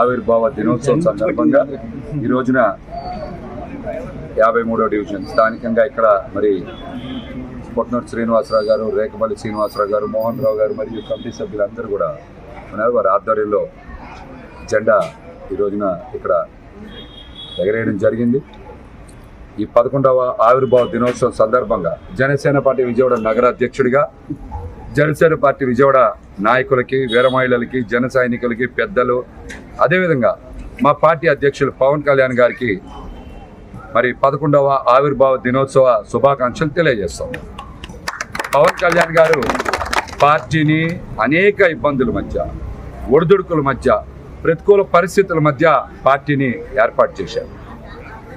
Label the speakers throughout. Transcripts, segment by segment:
Speaker 1: ఆవిర్భావ దినోత్సవం సందర్భంగా ఈ రోజున యాభై మూడో డివిజన్ స్థానికంగా ఇక్కడ మరి పొట్నూరు శ్రీనివాసరావు గారు రేకపల్లి శ్రీనివాసరావు గారు మోహన్ రావు గారు మరియు కమిటీ సభ్యులందరూ కూడా ఉన్నారు. వారి ఆధ్వర్యంలో జెండా ఈ రోజున ఇక్కడ ఎగరేయడం జరిగింది. ఈ పదకొండవ ఆవిర్భావ దినోత్సవం సందర్భంగా జనసేన పార్టీ విజయవాడ నగర అధ్యక్షుడిగా జనసేన పార్టీ విజయవాడ నాయకులకి వీర మహిళలకి జన సైనికులకి పెద్దలు అదేవిధంగా మా పార్టీ అధ్యక్షులు పవన్ కళ్యాణ్ గారికి మరి పదకొండవ ఆవిర్భావ దినోత్సవ శుభాకాంక్షలు తెలియజేస్తాం. పవన్ కళ్యాణ్ గారు పార్టీని అనేక ఇబ్బందుల మధ్య ఒడిదుడుకుల మధ్య ప్రతికూల పరిస్థితుల మధ్య పార్టీని ఏర్పాటు చేశారు.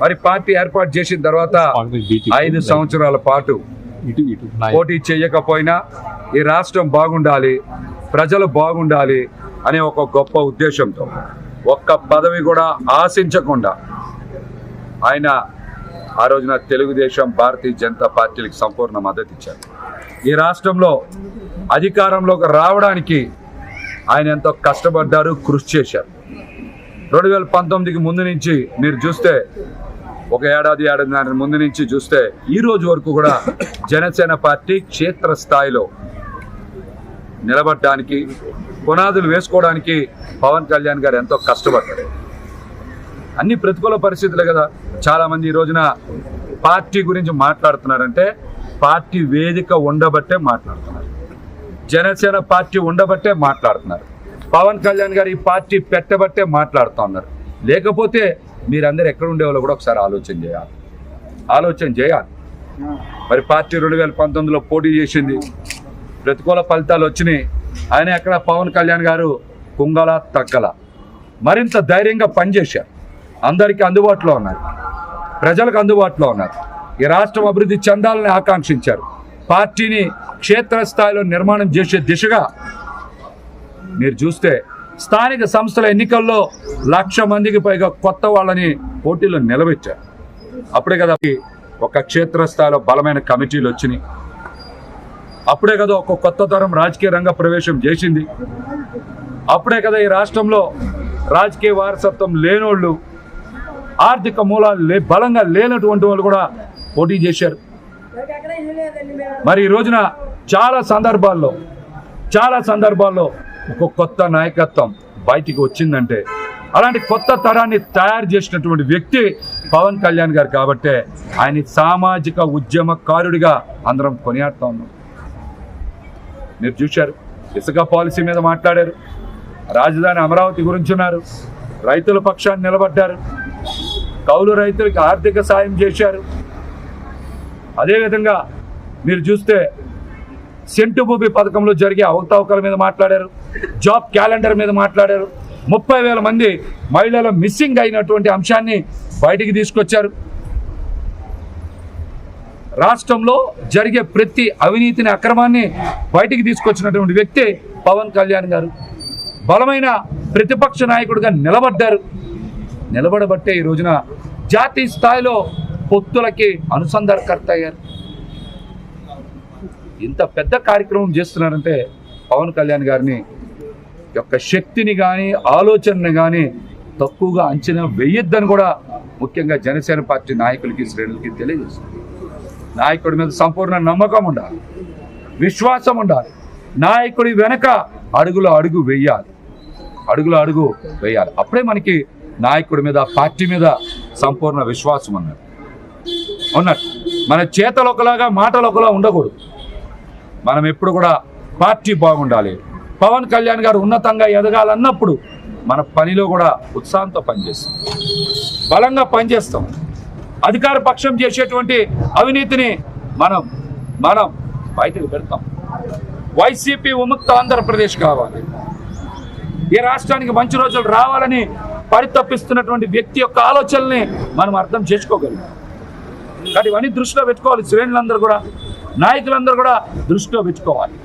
Speaker 1: మరి పార్టీ ఏర్పాటు చేసిన తర్వాత ఐదు సంవత్సరాల పాటు పోటీ చేయకపోయినా ఈ రాష్ట్రం బాగుండాలి ప్రజలు బాగుండాలి అనే ఒక గొప్ప ఉద్దేశంతో ఒక్క పదవి కూడా ఆశించకుండా ఆయన ఆ రోజున తెలుగుదేశం భారతీయ జనతా పార్టీలకు సంపూర్ణ మద్దతు ఇచ్చారు. ఈ రాష్ట్రంలో అధికారంలోకి రావడానికి ఆయన ఎంతో కష్టపడ్డారు కృషి చేశారు. రెండు వేల పంతొమ్మిదికి ముందు నుంచి మీరు చూస్తే ఒక ఏడాది ఏడాదిన్నర ముందు నుంచి చూస్తే ఈ రోజు వరకు కూడా జనసేన పార్టీ క్షేత్ర స్థాయిలో నిలబడడానికి పునాదులు వేసుకోవడానికి పవన్ కళ్యాణ్ గారు ఎంతో కష్టపడ్డారు. అన్ని ప్రతికూల పరిస్థితులే కదా. చాలామంది ఈ రోజున పార్టీ గురించి మాట్లాడుతున్నారంటే పార్టీ వేదిక ఉండబట్టే మాట్లాడుతున్నారు. జనసేన పార్టీ ఉండబట్టే మాట్లాడుతున్నారు. పవన్ కళ్యాణ్ గారు ఈ పార్టీ పెట్టబట్టే మాట్లాడుతూ ఉన్నారు. లేకపోతే మీరందరూ ఎక్కడ ఉండేవాళ్ళు కూడా ఒకసారి ఆలోచన చేయాలి. ఆలోచన చేయాలి. మరి పార్టీ రెండు వేల పంతొమ్మిదిలో పోటీ చేసింది. ప్రతికూల ఫలితాలు వచ్చినాయి. ఆయన ఎక్కడ పవన్ కళ్యాణ్ గారు కుంగల తగ్గల. మరింత ధైర్యంగా పనిచేశారు. అందరికీ అందుబాటులో ఉన్నారు. ప్రజలకు అందుబాటులో ఉన్నారు. ఈ రాష్ట్రం అభివృద్ధి చెందాలని ఆకాంక్షించారు. పార్టీని క్షేత్రస్థాయిలో నిర్మాణం చేసే దిశగా మీరు చూస్తే స్థానిక సంస్థల ఎన్నికల్లో లక్ష మందికి పైగా కొత్త వాళ్ళని పోటీలో నిలబెట్టారు. అప్పుడే కదా ఒక క్షేత్రస్థాయిలో బలమైన కమిటీలు వచ్చినాయి. అప్పుడే కదా ఒక కొత్త తరం రాజకీయ రంగ ప్రవేశం చేసింది. అప్పుడే కదా ఈ రాష్ట్రంలో రాజకీయ వారసత్వం లేనోళ్ళు ఆర్థిక మూలాలు లే బలంగా లేనటువంటి వాళ్ళు కూడా పోటీ చేశారు. మరి ఈ రోజున చాలా సందర్భాల్లో చాలా సందర్భాల్లో ఒక కొత్త నాయకత్వం బయటికి వచ్చిందంటే అలాంటి కొత్త తరాన్ని తయారు చేసినటువంటి వ్యక్తి పవన్ కళ్యాణ్ గారు కాబట్టే ఆయన సామాజిక ఉద్యమకారుడిగా అందరం కొనియాడుతా ఉన్నాం. మీరు చూశారు. ఇసుక పాలసీ మీద మాట్లాడారు. రాజధాని అమరావతి గురించి ఉన్నారు. రైతుల పక్షాన్ని నిలబడ్డారు. కౌలు రైతులకు ఆర్థిక సాయం చేశారు. అదేవిధంగా మీరు చూస్తే సెంటు భూమి పథకంలో జరిగే అవకతవకల మీద మాట్లాడారు. జాబ్ క్యాలెండర్ మీద మాట్లాడారు. ముప్పై వేల మంది మహిళలు మిస్సింగ్ అయినటువంటి అంశాన్ని బయటికి తీసుకొచ్చారు. రాష్ట్రంలో జరిగే ప్రతి అవినీతిని అక్రమాన్ని బయటికి తీసుకొచ్చినటువంటి వ్యక్తి పవన్ కళ్యాణ్ గారు. బలమైన ప్రతిపక్ష నాయకుడిగా నిలబడ్డారు. నిలబడబట్టే ఈ రోజున జాతీయ స్థాయిలో పొత్తులకి అనుసంధానకర్త అయ్యారు. ఇంత పెద్ద కార్యక్రమం చేస్తున్నారంటే పవన్ కళ్యాణ్ గారిని యొక్క శక్తిని కానీ ఆలోచనని కానీ తక్కువగా అంచనా వేయొద్దని కూడా ముఖ్యంగా జనసేన పార్టీ నాయకులకి శ్రేణులకి తెలియజేస్తుంది. నాయకుడి మీద సంపూర్ణ నమ్మకం ఉండాలి. విశ్వాసం ఉండాలి. నాయకుడి వెనక అడుగులో అడుగు వేయాలి. అడుగులో అడుగు వేయాలి. అప్పుడే మనకి నాయకుడి మీద పార్టీ మీద సంపూర్ణ విశ్వాసం ఉన్నది. ఉన్నట్టు మన చేతలు ఒకలాగా మాటలు ఒకలా ఉండకూడదు. మనం ఎప్పుడు కూడా పార్టీ బాగుండాలి. పవన్ కళ్యాణ్ గారు ఉన్నతంగా ఎదగాలన్నప్పుడు మన పనిలో కూడా ఉత్సాహంతో పనిచేస్తాం. బలంగా పనిచేస్తాం. అధికార పక్షం చేసేటువంటి అవినీతిని మనం మనం బయటకు పెడతాం. వైసీపీ విముక్త ఆంధ్రప్రదేశ్ కావాలి. ఈ రాష్ట్రానికి మంచి రోజులు రావాలని పరితప్పిస్తున్నటువంటి వ్యక్తి యొక్క ఆలోచనల్ని మనం అర్థం చేసుకోగలం. కానీ ఇవన్నీ దృష్టిలో పెట్టుకోవాలి. శ్రేణులందరూ కూడా నాయకులందరూ కూడా దృష్టిలో పెట్టుకోవాలి.